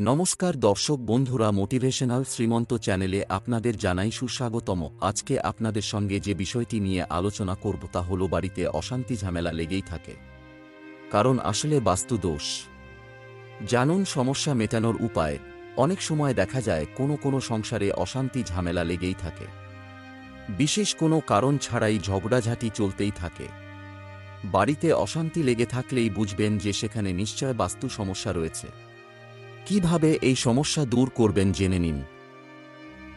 নমস্কার দর্শক বন্ধুরা মোটিভেশনাল শ্রীমন্ত চ্যানেলে আপনাদের জানাই সুস্বাগতম। আজকে আপনাদের সঙ্গে যে বিষয়টি নিয়ে আলোচনা করব তা হল বাড়িতে অশান্তি ঝামেলা লেগেই থাকে। কারণ আসলে বাস্তু দোষ। জানুন সমস্যা মেটানোর উপায়। অনেক সময় দেখা যায় কোনো কোনো সংসারে অশান্তি ঝামেলা লেগেই থাকে। বিশেষ কোনো কারণ ছাড়াই ঝগড়াঝাঁটি চলতেই থাকে। বাড়িতে অশান্তি লেগে থাকলেই বুঝবেন যে সেখানে নিশ্চয় বাস্তু সমস্যা রয়েছে। কীভাবে এই সমস্যা দূর করবেন জেনে নিন।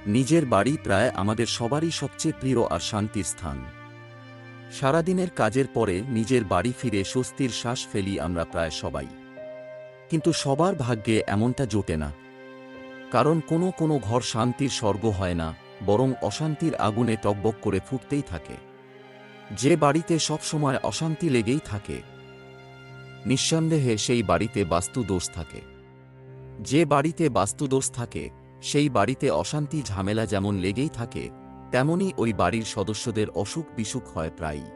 নিজের বাড়ি প্রায় আমাদের সবারই সবচেয়ে প্রিয় আর শান্তির স্থান। সারাদিনের কাজের পরে নিজের বাড়ি ফিরে স্বস্তির শ্বাস ফেলি আমরা প্রায় সবাই। কিন্তু সবার ভাগ্যে এমনটা জোটে না। কারণ কোনো কোনো ঘর শান্তির স্বর্গ হয় না, বরং অশান্তির আগুনে টকবক করে ফুটতেই থাকে। যে বাড়িতে সবসময় অশান্তি লেগেই থাকে, নিঃসন্দেহে সেই বাড়িতে বাস্তু দোষ থাকে। যে বাড়িতে বাস্তুদোষ থাকে, সেই বাড়িতে অশান্তি ঝামেলা যেমন লেগেই থাকে, তেমনি ওই বাড়ির সদস্যদের অসুখ বিসুখ হয় প্রায়ই।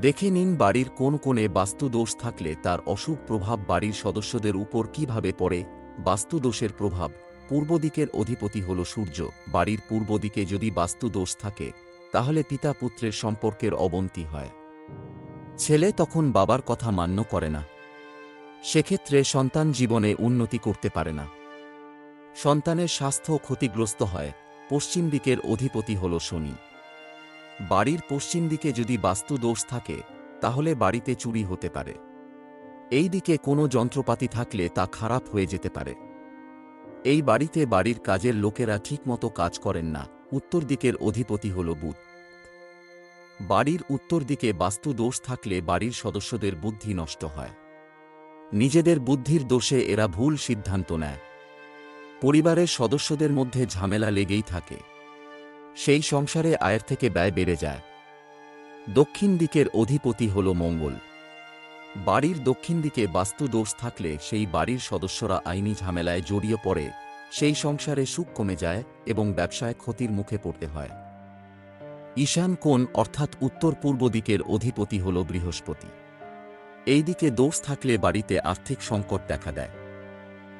দেখে নিন বাড়ির কোন কোণে বাস্তুদোষ থাকলে তার অসুখ প্রভাব বাড়ির সদস্যদের উপর কীভাবে পড়ে, বাস্তুদোষের প্রভাব, পূর্ব দিকের অধিপতি হল সূর্য, বাড়ির পূর্ব দিকে যদি বাস্তুদোষ থাকে, তাহলে পিতা পুত্রের সম্পর্কের অবনতি হয়। ছেলে তখন বাবার কথা মান্য করে না। সেক্ষেত্রে সন্তান জীবনে উন্নতি করতে পারে না। সন্তানের স্বাস্থ্য ক্ষতিগ্রস্ত হয়, পশ্চিম দিকের অধিপতি হল শনি। বাড়ির পশ্চিম দিকে যদি বাস্তু দোষ থাকে, তাহলে বাড়িতে চুরি হতে পারে। এই দিকে কোনো যন্ত্রপাতি থাকলে তা খারাপ হয়ে যেতে পারে। এই বাড়িতে বাড়ির কাজের লোকেরা ঠিকমতো কাজ করেন না, উত্তর দিকের অধিপতি হল বুধ। বাড়ির উত্তর দিকে বাস্তু দোষ থাকলে বাড়ির সদস্যদের বুদ্ধি নষ্ট হয়। নিজেদের বুদ্ধির দোষে এরা ভুল সিদ্ধান্ত নেয়। পরিবারের সদস্যদের মধ্যে ঝামেলা লেগেই থাকে। সেই সংসারে আয়ের থেকে ব্যয় বেড়ে যায়। দক্ষিণ দিকের অধিপতি হল মঙ্গল। বাড়ির দক্ষিণ দিকে বাস্তু দোষ থাকলে সেই বাড়ির সদস্যরা আইনি ঝামেলায় জড়িয়ে পড়ে, সেই সংসারে সুখ কমে যায় এবং ব্যবসায় ক্ষতির মুখে পড়তে হয়। ঈশান কোণ অর্থাৎ উত্তর পূর্ব দিকের অধিপতি হল বৃহস্পতি। এই দিকে দোষ থাকলে বাড়িতে আর্থিক সংকট দেখা দেয়।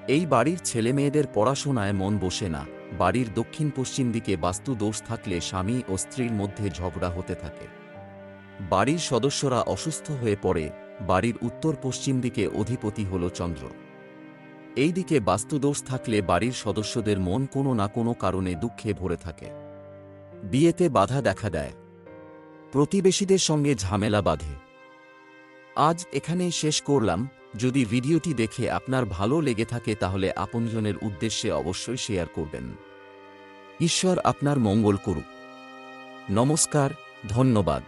এই বাড়ির ছেলেমেয়েদের পড়াশোনায় মন বসে না, বাড়ির দক্ষিণ পশ্চিম দিকে বাস্তু দোষ থাকলে স্বামী ও স্ত্রীর মধ্যে ঝগড়া হতে থাকে। বাড়ির সদস্যরা অসুস্থ হয়ে পড়ে, বাড়ির উত্তর পশ্চিম দিকে অধিপতি হল চন্দ্র। এই দিকে বাস্তুদোষ থাকলে বাড়ির সদস্যদের মন কোনো না কোনো কারণে দুঃখে ভরে থাকে। বিয়েতে বাধা দেখা দেয়। প্রতিবেশীদের সঙ্গে ঝামেলা বাঁধে। আজ এখানেই শেষ করলাম। যদি ভিডিওটি দেখে আপনার ভালো লেগে থাকে তাহলে আপনজনের উদ্দেশ্যে অবশ্যই শেয়ার করবেন। ঈশ্বর আপনার মঙ্গল করুক। নমস্কার, ধন্যবাদ।